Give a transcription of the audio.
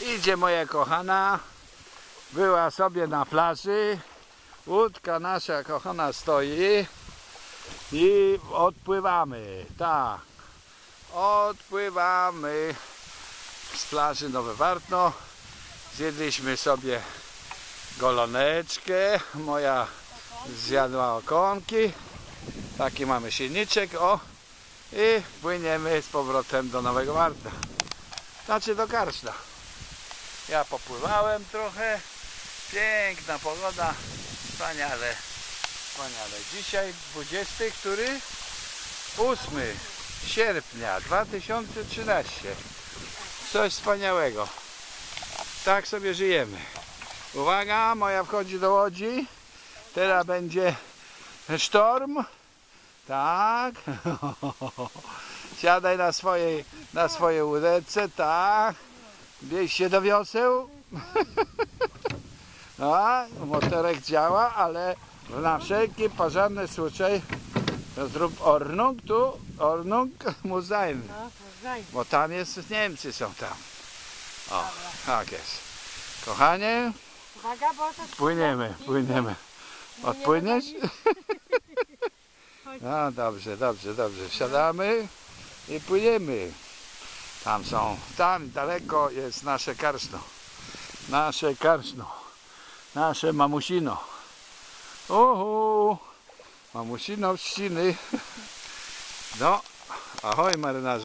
Idzie moja kochana. Była sobie na plaży. Łódka nasza kochana stoi. I odpływamy. Tak. Odpływamy z plaży Nowe Wartno. Zjedliśmy sobie goloneczkę. Moja zjadła okonki. Taki mamy silniczek. O. I płyniemy z powrotem do Nowego. Znaczy do Karszla. Ja popływałem trochę. Piękna pogoda. Wspaniale. Wspaniale. Dzisiaj 20, który? 8 sierpnia 2013. Coś wspaniałego. Tak sobie żyjemy. Uwaga, moja wchodzi do łodzi. Teraz będzie sztorm. Tak. Siadaj na swojej, na swojej łódeczce, tak. Bierz się do wioseł. A, motorek działa, ale na wszelki porządny случай zrób Ordnung tu, Ordnung muss sein. No, znaj. Bo tam jest, Niemcy są tam. O, tak jest. Kochanie, Uwaga, bo to płyniemy, płyniemy. Odpłyniesz? No dobrze, dobrze, dobrze. Wsiadamy i płyniemy. Tam są, tam daleko jest nasze karszno. Nasze karszno. Nasze mamusino. Uhu. Mamusino trzciny. No, ahoj marynarze.